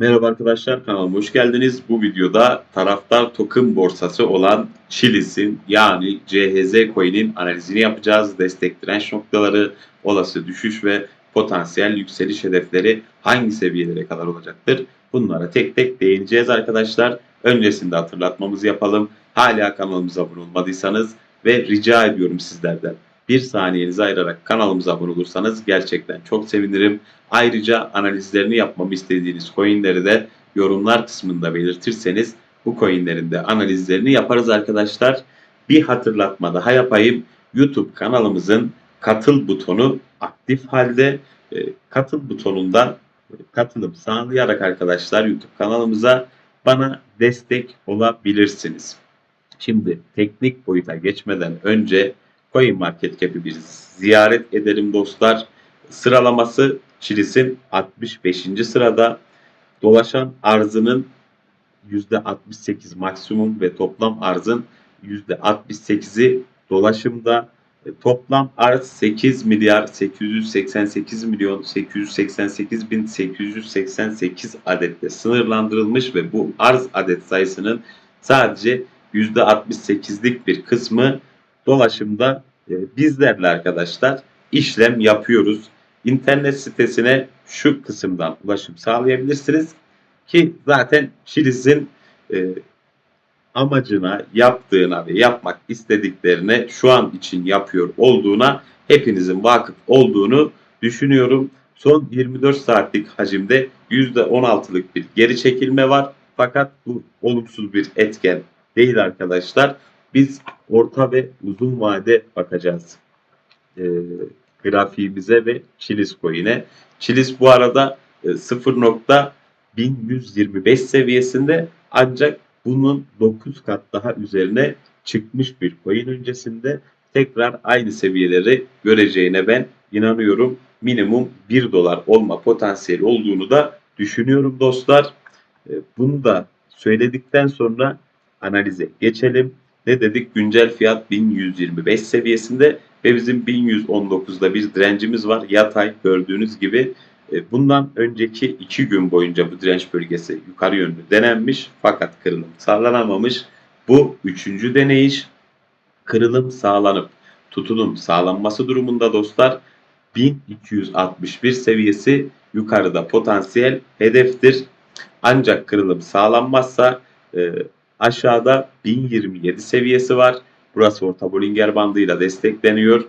Merhaba arkadaşlar kanalıma hoş geldiniz. Bu videoda taraftar token borsası olan Chilis'in yani CHZ coin'in analizini yapacağız. Destek direnç noktaları, olası düşüş ve potansiyel yükseliş hedefleri hangi seviyelere kadar olacaktır? Bunlara tek tek değineceğiz arkadaşlar. Öncesinde hatırlatmamızı yapalım. Hala kanalımıza abone olmadıysanız ve rica ediyorum sizlerden bir saniyenizi ayırarak kanalımıza abone olursanız gerçekten çok sevinirim. Ayrıca analizlerini yapmamı istediğiniz coinleri de yorumlar kısmında belirtirseniz bu coinlerin de analizlerini yaparız arkadaşlar. Bir hatırlatma daha yapayım. YouTube kanalımızın katıl butonu aktif halde. E, katıl butonundan katılım sağlayarak arkadaşlar YouTube kanalımıza bana destek olabilirsiniz. Şimdi teknik boyuta geçmeden önce Coin Market Cap'i bir ziyaret edelim dostlar. Sıralaması Chilis'in 65. sırada. Dolaşan arzının %68 maksimum ve toplam arzın %68'i dolaşımda. E, Toplam arz 8 milyar 888 milyon 888 bin 888 adetle sınırlandırılmış ve bu arz adet sayısının sadece %68'lik bir kısmı dolaşımda e, bizlerle arkadaşlar işlem yapıyoruz. İnternet sitesine şu kısımdan ulaşım sağlayabilirsiniz ki zaten Chilis'in e, amacına, yaptığına ve yapmak istediklerine şu an için yapıyor olduğuna hepinizin vakıf olduğunu düşünüyorum. Son 24 saatlik hacimde %16'lık bir geri çekilme var. Fakat bu olumsuz bir etken değil arkadaşlar. Biz orta ve uzun vade bakacağız e, grafiğimize ve Chilis coin'e. Chilis bu arada e, 0.1125 seviyesinde ancak bunun 9 kat daha üzerine çıkmış bir coin öncesinde tekrar aynı seviyeleri göreceğine ben inanıyorum. Minimum 1 dolar olma potansiyeli olduğunu da düşünüyorum dostlar. E, bunu da söyledikten sonra analize geçelim. Ne dedik? Güncel fiyat 1125 seviyesinde ve bizim 1119'da bir direncimiz var. Yatay gördüğünüz gibi. E, bundan önceki iki gün boyunca bu direnç bölgesi yukarı yönlü denenmiş fakat kırılım sağlanamamış. Bu üçüncü deneyiş kırılım sağlanıp tutunum sağlanması durumunda dostlar 1261 seviyesi yukarıda potansiyel hedeftir. Ancak kırılım sağlanmazsa e, aşağıda 1027 seviyesi var. Burası orta Bollinger bandıyla destekleniyor.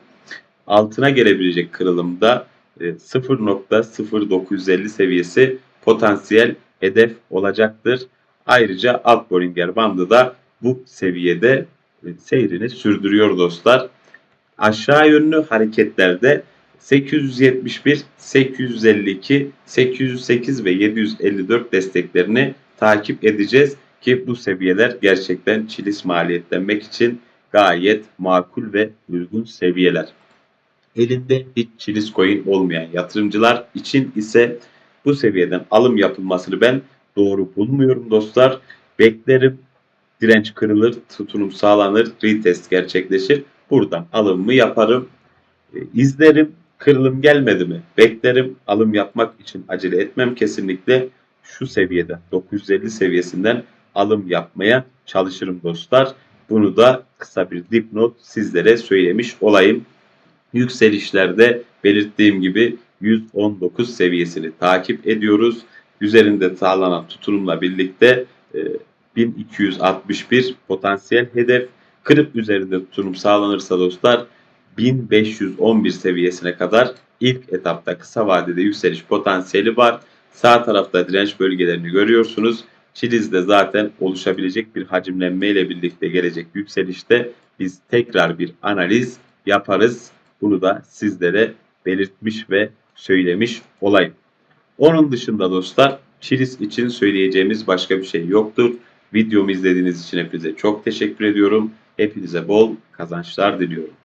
Altına gelebilecek kırılımda 0.0950 e, seviyesi potansiyel hedef olacaktır. Ayrıca alt Bollinger bandı da bu seviyede e, seyrini sürdürüyor dostlar. Aşağı yönlü hareketlerde 871, 852, 808 ve 754 desteklerini takip edeceğiz ki bu seviyeler gerçekten çilis maliyetlenmek için gayet makul ve uygun seviyeler. Elinde hiç çilis coin olmayan yatırımcılar için ise bu seviyeden alım yapılmasını ben doğru bulmuyorum dostlar. Beklerim direnç kırılır, tutunum sağlanır, retest gerçekleşir. Buradan alımımı yaparım. E, izlerim. Kırılım gelmedi mi? Beklerim. Alım yapmak için acele etmem kesinlikle. Şu seviyede 950 seviyesinden alım yapmaya çalışırım dostlar. Bunu da kısa bir dipnot sizlere söylemiş olayım. Yükselişlerde belirttiğim gibi 119 seviyesini takip ediyoruz. Üzerinde sağlanan tutunumla birlikte 1261 e, potansiyel hedef. Kırıp üzerinde tutunum sağlanırsa dostlar 1511 seviyesine kadar ilk etapta kısa vadede yükseliş potansiyeli var. Sağ tarafta direnç bölgelerini görüyorsunuz. Çiliz'de zaten oluşabilecek bir hacimlenme ile birlikte gelecek yükselişte biz tekrar bir analiz yaparız. Bunu da sizlere belirtmiş ve söylemiş olayım. Onun dışında dostlar Çiliz için söyleyeceğimiz başka bir şey yoktur. Videomu izlediğiniz için hepinize çok teşekkür ediyorum. Hepinize bol kazançlar diliyorum.